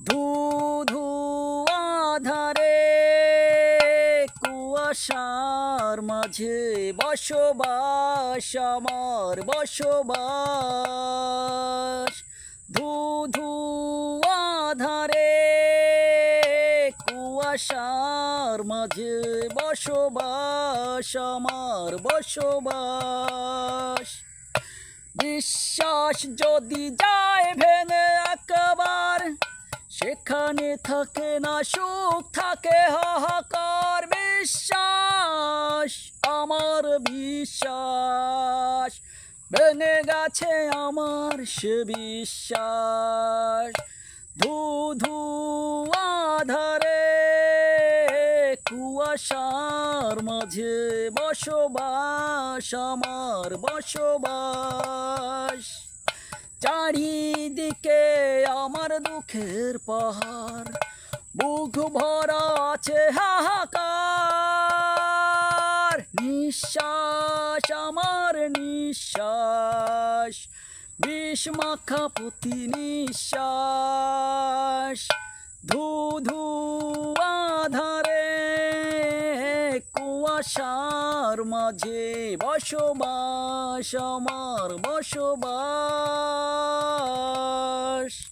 ধু আধারে কুয়াশার মাঝে বসবাস, আমার বসবাস। ধু ধু আধারে কুয়াশার মাঝে বসবাস, আমার বসবাস। বিশ্বাস যদি যায় ভেঙে একবার সেখানে থাকে না সুখ, থাকে হাহাকার বিশ্বাস, আমার বিশ্বাস। ভেঙে গেছে আমার সে বিশ্বাস। ধু ধু আধারে কুয়াশার মাঝে বসবাস, আমার বসবাস। দুঃখের পাহাড় বুক ভরা আছে হাহাকার। নিঃশ্বাস, আমার নিঃশ্বাস, বিষ মাখা প্রতি নিঃশ্বাস। ধু ধু আধারে কুয়াশার মাঝে বসবাস, আমার বসবাস।